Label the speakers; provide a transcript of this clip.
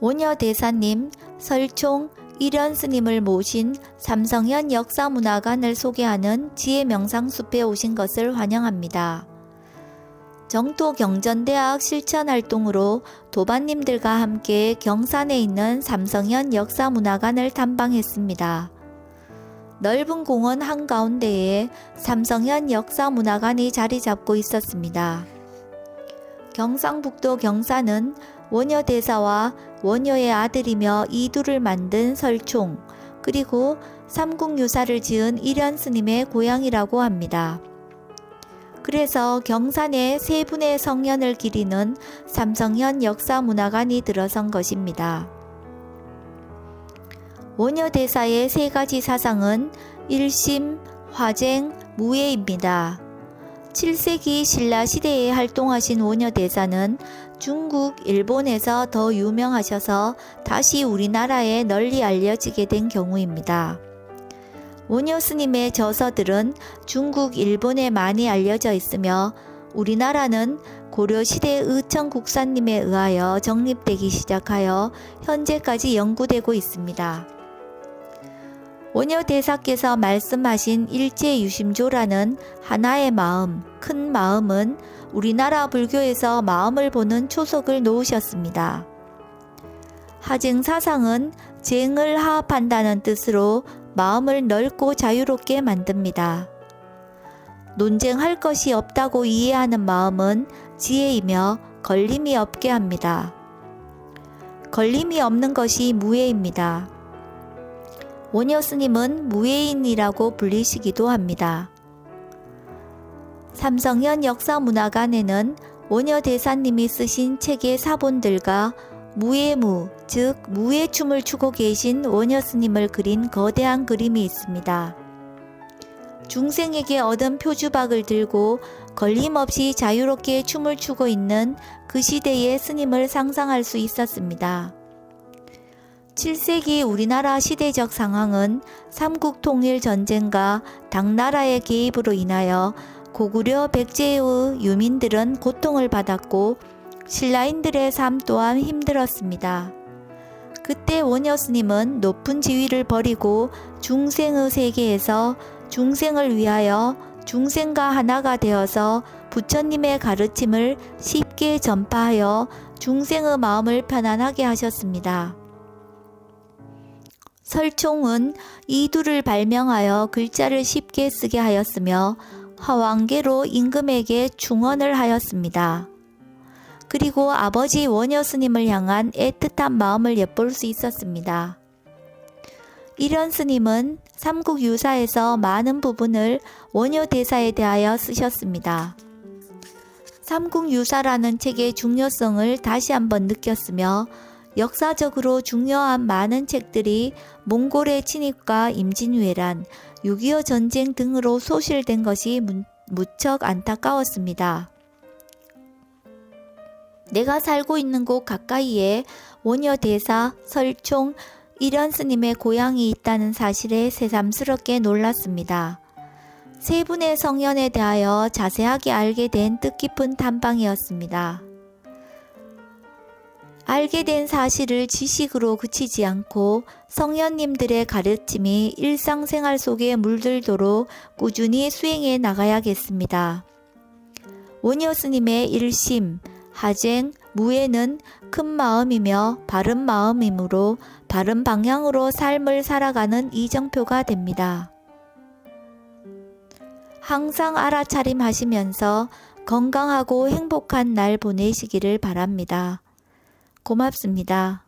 Speaker 1: 오녀 대사님, 설총, 일현 스님을 모신 삼성현 역사문화관을 소개하는 지혜 명상숲에 오신 것을 환영합니다. 정토 경전대학 실천활동으로 도반님들과 함께 경산에 있는 삼성현 역사문화관을 탐방했습니다. 넓은 공원 한가운데에 삼성현 역사문화관이 자리 잡고 있었습니다. 경상북도 경산은 원효 대사와 원효의 아들이며 이두를 만든 설총, 그리고 삼국유사를 지은 일현 스님의 고향이라고 합니다. 그래서 경산에 세 분의 성년을 기리는 삼성현 역사문화관이 들어선 것입니다. 원효 대사의 세 가지 사상은 일심, 화쟁, 무예입니다. 7세기 신라 시대에 활동하신 원효 대사는 중국, 일본에서 더 유명하셔서 다시 우리나라에 널리 알려지게 된 경우입니다. 원효 스님의 저서들은 중국, 일본에 많이 알려져 있으며 우리나라는 고려시대 의천 국사님에 의하여 정립되기 시작하여 현재까지 연구되고 있습니다. 원효 대사께서 말씀하신 일제유심조라는 하나의 마음, 큰 마음은 우리나라 불교에서 마음을 보는 초석을 놓으셨습니다. 하증 사상은 쟁을 하합한다는 뜻으로 마음을 넓고 자유롭게 만듭니다. 논쟁할 것이 없다고 이해하는 마음은 지혜이며 걸림이 없게 합니다. 걸림이 없는 것이 무예입니다. 원효 스님은 무예인이라고 불리시기도 합니다. 삼성현 역사문화관에는 원효 대사님이 쓰신 책의 사본들과 무예무, 즉 무예춤을 추고 계신 원효 스님을 그린 거대한 그림이 있습니다. 중생에게 얻은 표주박을 들고 걸림없이 자유롭게 춤을 추고 있는 그 시대의 스님을 상상할 수 있었습니다. 7세기 우리나라 시대적 상황은 삼국 통일 전쟁과 당나라의 개입으로 인하여 고구려 백제의 유민들은 고통을 받았고 신라인들의 삶 또한 힘들었습니다. 그때 원효 스님은 높은 지위를 버리고 중생의 세계에서 중생을 위하여 중생과 하나가 되어서 부처님의 가르침을 쉽게 전파하여 중생의 마음을 편안하게 하셨습니다. 설총은 이두를 발명하여 글자를 쉽게 쓰게 하였으며 화왕계로 임금에게 충언을 하였습니다. 그리고 아버지 원효 스님을 향한 애틋한 마음을 엿볼 수 있었습니다. 일현 스님은 삼국유사에서 많은 부분을 원효 대사에 대하여 쓰셨습니다. 삼국유사라는 책의 중요성을 다시 한번 느꼈으며 역사적으로 중요한 많은 책들이 몽골의 침입과 임진왜란, 6.25 전쟁 등으로 소실된 것이 무척 안타까웠습니다. 내가 살고 있는 곳 가까이에 원효 대사, 설총, 일현 스님의 고향이 있다는 사실에 새삼스럽게 놀랐습니다. 세 분의 성년에 대하여 자세하게 알게 된 뜻깊은 탐방이었습니다. 알게 된 사실을 지식으로 그치지 않고 성현님들의 가르침이 일상생활 속에 물들도록 꾸준히 수행해 나가야겠습니다. 원효 스님의 일심, 하쟁, 무예는 큰 마음이며 바른 마음이므로 바른 방향으로 삶을 살아가는 이정표가 됩니다. 항상 알아차림 하시면서 건강하고 행복한 날 보내시기를 바랍니다. 고맙습니다.